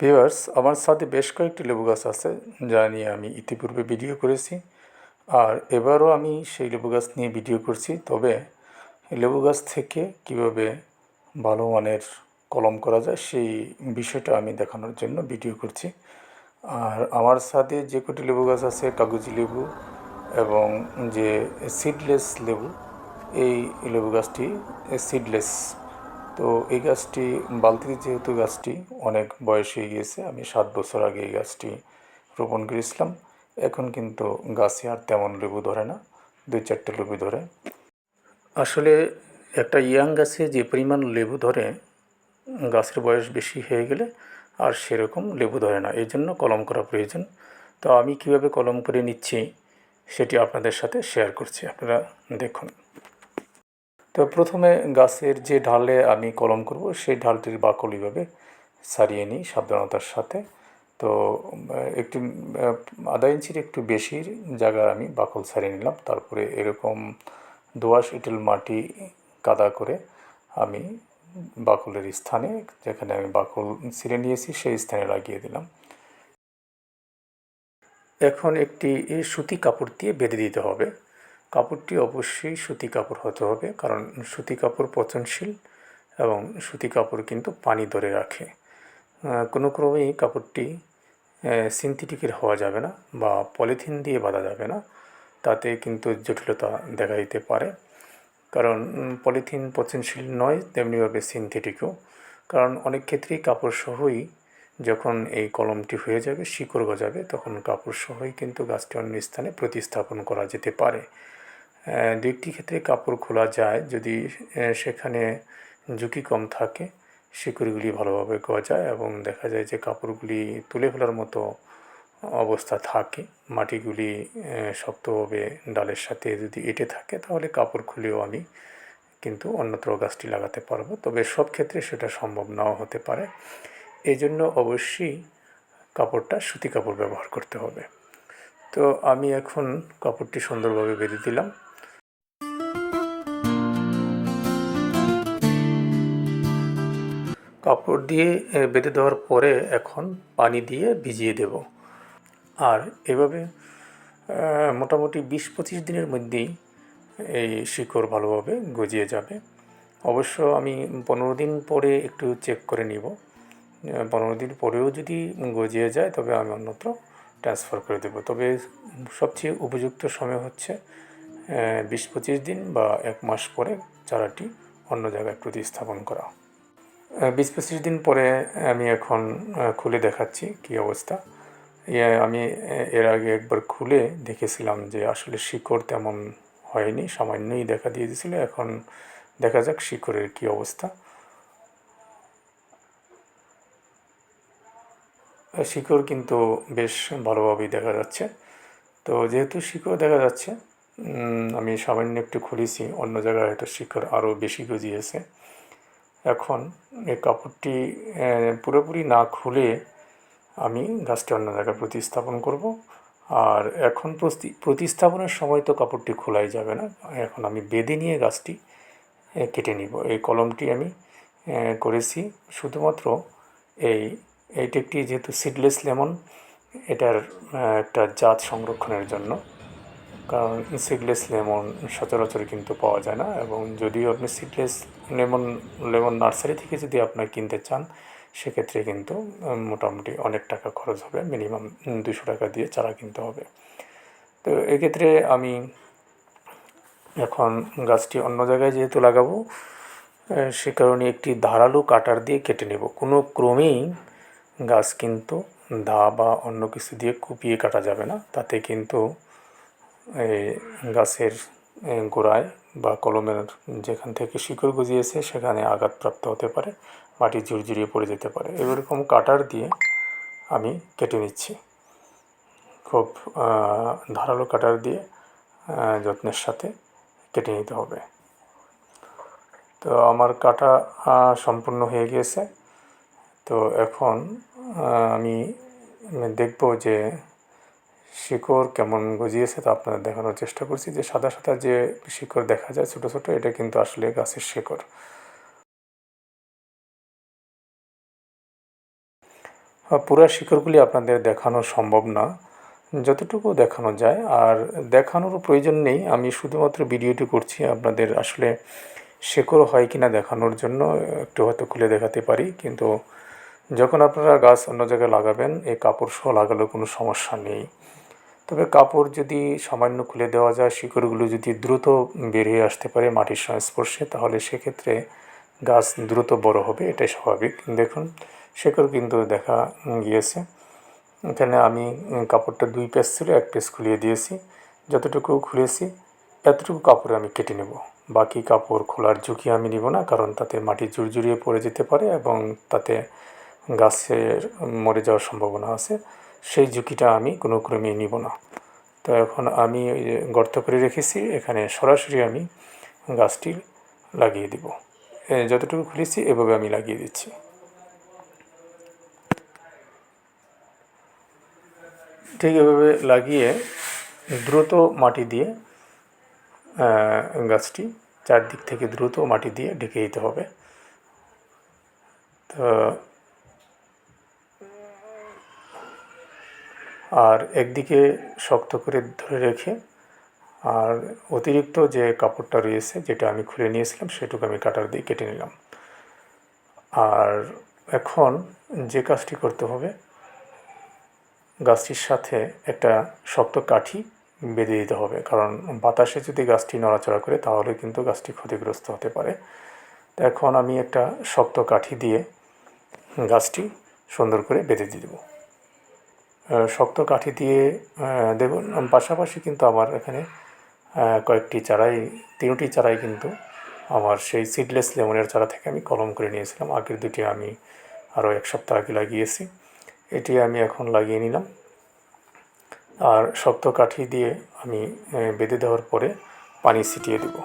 Viewers, আমার সাথে বেশ কয়েকটি লেবু গাছ আছে যা নিয়ে আমি ইতিপূর্বে ভিডিও করেছি। আর এবারও আমি সেই লেবু গাছ নিয়ে ভিডিও করছি। তবে লেবু গাছ থেকে কীভাবে ভালো মানের কলম করা যায় সেই বিষয়টা আমি দেখানোর জন্য ভিডিও করছি। আর আমার সাথে যে কটি লেবু গাছ আছে, কাগজি লেবু এবং যে সিডলেস লেবু, এই লেবু গাছটি সিডলেস তো এই গাছটি বালতিতে যেহেতু গাছটি অনেক বয়স হয়ে গিয়েছে, আমি সাত বছর আগে এই গাছটি রোপণ করেছিলাম। এখন কিন্তু গাছে আর তেমন লেবু ধরে না, দুই চারটে লেবু ধরে। আসলে একটা ইয়াং গাছে যে পরিমাণ লেবু ধরে, গাছের বয়স বেশি হয়ে গেলে আর সেরকম লেবু ধরে না এই জন্য কলম করা প্রয়োজন। তো আমি কীভাবে কলম করে নিচ্ছি, সেটি আপনাদের সাথে শেয়ার করছি, আপনারা দেখুন। তো প্রথমে গাছের যে ঢালে আমি কলম করব, সেই ঢালটির বাকল এইভাবে সারিয়ে নিই সাবধানতার সাথে। তো, একটু আধা ইঞ্চির একটু বেশির জায়গায় আমি বাকল সারিয়ে নিলাম। তারপরে এরকম দোআঁশ এঁটেল মাটি কাদা করে আমি বাকলের স্থানে, যেখানে আমি বাকল ছিঁড়ে নিয়েছি, সেই স্থানে লাগিয়ে দিলাম। এখন একটি সুতি কাপড় দিয়ে বেঁধে দিতে হবে। কাপড়টি অবশ্যই সুতি কাপড় হতে হবে, কারণ সুতি কাপড় পচনশীল এবং সুতি কাপড় কিন্তু পানি ধরে রাখে। কোনো ক্রমেই কাপড়টি সিনথেটিকের হওয়া যাবে না বা পলিথিন দিয়ে বাঁধা যাবে না, তাতে কিন্তু জটিলতা দেখা দিতে পারে। কারণ পলিথিন পচনশীল নয়, তেমনিভাবে সিনথেটিকও। কারণ অনেক ক্ষেত্রেই কাপড় সহই যখন এই কলমটি হয়ে যাবে শিকড় গজাবে তখন কাপড় সহই কিন্তু গাছটি অন্য স্থানে প্রতিস্থাপন করা যেতে পারে। আহ, দু একটি ক্ষেত্রে কাপড় খোলা যায় যদি সেখানে ঝুঁকি কম থাকে শিকড়গুলি ভালোভাবে গজায় এবং দেখা যায় যে কাপড়গুলি তুলে ফেলার মতো অবস্থা থাকে মাটিগুলি শক্তভাবে ডালের সাথে যদি এঁটে থাকে তাহলে কাপড় খুলেও আমি কিন্তু অন্যত্র গাছটি লাগাতে পারব। তবে সব ক্ষেত্রে সেটা সম্ভব নাও হতে পারে। জন্য অবশ্যই কাপড়টা সুতি কাপড় ব্যবহার করতে হবে। তো আমি এখন কাপড়টি সুন্দরভাবে বেঁধে দিলাম। কাপড় দিয়ে বেঁধে দেওয়ার পরে এখন পানি দিয়ে ভিজিয়ে দেব। আর এভাবে মোটামুটি বিশ পঁচিশ দিনের মধ্যেই এই শিকড় ভালোভাবে গজিয়ে যাবে। অবশ্য আমি পনেরো দিন পরে একটু চেক করে নিব। পনেরো দিন পরেও যদি গজিয়ে যায় তবে আমি অন্যত্র ট্রান্সফার করে দেবো। তবে সবচেয়ে উপযুক্ত সময় হচ্ছে বিশ পঁচিশ দিন বা এক মাস পরে চারাটি অন্য জায়গায় প্রতিস্থাপন করা। বিশ পঁচিশ দিন পরে আমি এখন খুলে দেখাচ্ছি কী অবস্থা। ইয়ে, আমি এর আগে একবার খুলে দেখেছিলাম যে আসলে শিকড় তেমন হয়নি সামান্যই দেখা দিয়ে দিয়েছিল। এখন দেখা যাক শিকড়ের কী অবস্থা। শিকড় কিন্তু বেশ ভালোভাবেই দেখা যাচ্ছে। তো যেহেতু শিকড় দেখা যাচ্ছে আমি সামান্য একটু খুলেছি, অন্য জায়গায় হয়তো শিকড় আরও বেশি গজিয়েছে। এখন এই কাপড়টি পুরোপুরি না খুলে আমি গাছটি অন্য জায়গায় প্রতিস্থাপন করব। আর এখন প্রতিস্থাপনের সময় তো কাপড়টি খোলাই যাবে না। এখন আমি বেঁধে নিয়ে গাছটি কেটে নিব। এই কলমটি আমি করেছি। শুধুমাত্র এই এইটি একটি যেহেতু সিডলেস লেমন এটার একটা জাত সংরক্ষণের জন্য। কারণ সিডলেস লেমন সচরাচর কিন্তু পাওয়া যায় না এবং যদিও আপনি সিডলেস লেমন লেমন নার্সারি থেকে যদি আপনার কিনতে চান, সেক্ষেত্রে কিন্তু মোটামুটি অনেক টাকা খরচ হবে মিনিমাম দুশো টাকা দিয়ে চারা কিনতে হবে। তো এক্ষেত্রে আমি এখন গাছটি অন্য জায়গায় যেহেতু লাগাবো সে কারণে একটি ধারালো কাটার দিয়ে কেটে নেব। কোনো ক্রমেই গাছ কিন্তু দা বা অন্য কিছু দিয়ে কুপিয়ে কাটা যাবে না। তাতে কিন্তু এই গাছের গোড়ায় বা কলমের যেখান থেকে শিকড় গজিয়েছে, সেখানে আঘাতপ্রাপ্ত হতে পারে, মাটি ঝুরঝুরিয়ে পড়ে যেতে পারে। এরকম কাটার দিয়ে আমি কেটে নিচ্ছি। খুব ধারালো কাটার দিয়ে যত্নের সাথে কেটে নিতে হবে। তো আমার কাটা সম্পূর্ণ হয়ে গিয়েছে। তো এখন আমি দেখব যে শিকড় কেমন গজিয়েছে তা আপনাদের দেখানোর চেষ্টা করছি। যে সাদা সাদা যে শিকড় দেখা যায় ছোট ছোট, এটা কিন্তু আসলে গাছের শিকড়। পুরা শিকড়গুলি আপনাদের দেখানো সম্ভব না, যতটুকু দেখানো যায়। আর দেখানোর প্রয়োজন নেই, আমি শুধুমাত্র ভিডিওটি করছি আপনাদের আসলে শেকড় হয় কি না দেখানোর জন্য, একটু হয়তো খুলে দেখাতে পারি, কিন্তু যখন আপনারা গাছ অন্য জায়গায় লাগাবেন, এই কাপড় সহ লাগালেও কোনো সমস্যা নেই। তবে কাপড় যদি সামান্য খুলে দেওয়া যায়, শিকড়গুলো যদি দ্রুত বেরিয়ে আসতে পারে মাটির সংস্পর্শে, তাহলে সেক্ষেত্রে গাছ দ্রুত বড় হবে, এটাই স্বাভাবিক। দেখুন, শিকড় কিন্তু দেখা গিয়েছে। এখানে আমি কাপড়টা দুই পেস ছিল, এক পেস খুলিয়ে দিয়েছি। যতটুকু খুলেছি, এতটুকু কাপড়ে আমি কেটে নেব। বাকি কাপড় খোলার ঝুঁকি আমি নিব না, কারণ তাতে মাটি জুড়জুড়িয়ে পড়ে যেতে পারে এবং তাতে গাছের মরে যাওয়ার সম্ভাবনা আছে, সেই ঝুঁকিটা আমি কোনো ক্রমেই নিব না। তো এখন আমি ওই গর্ত করে রেখেছি, এখানে সরাসরি আমি গাছটি লাগিয়ে দিব। যতটুকু খুলেছি এভাবে আমি লাগিয়ে দিচ্ছি। ঠিক এভাবে লাগিয়ে দ্রুত মাটি দিয়ে গাছটি চারদিক থেকে দ্রুত মাটি দিয়ে ঢেকে দিতে হবে। তো আর একদিকে শক্ত করে ধরে রেখে আর অতিরিক্ত যে কাপড়টা রয়েছে যেটা আমি খুলে নিয়েছিলাম, সেটুকু আমি কাটার দিয়ে কেটে নিলাম। আর এখন যে কাজটি করতে হবে, গাছটির সাথে একটা শক্ত কাঠি বেঁধে দিতে হবে। কারণ বাতাসে যদি গাছটি নড়াচড়া করে, তাহলে কিন্তু গাছটি ক্ষতিগ্রস্ত হতে পারে। তো এখন আমি একটা শক্ত কাঠি দিয়ে গাছটি সুন্দর করে বেঁধে দিয়ে দেবো। শক্ত কাঠি দিয়ে দেখুন পাশাপাশি কিন্তু আমার এখানে কয়েকটি চারাই, তিনটি চারাই কিন্তু আমার সেই সিডলেস লেমনের চারা থেকে আমি কলম করে নিয়েছিলাম। আগের দুটি আমি আরও এক সপ্তাহ আগে লাগিয়েছি। এটি আমি এখন লাগিয়ে নিলাম। আর শক্ত কাঠি দিয়ে আমি বেঁধে দেওয়ার পরে পানি ছিটিয়ে দেবো।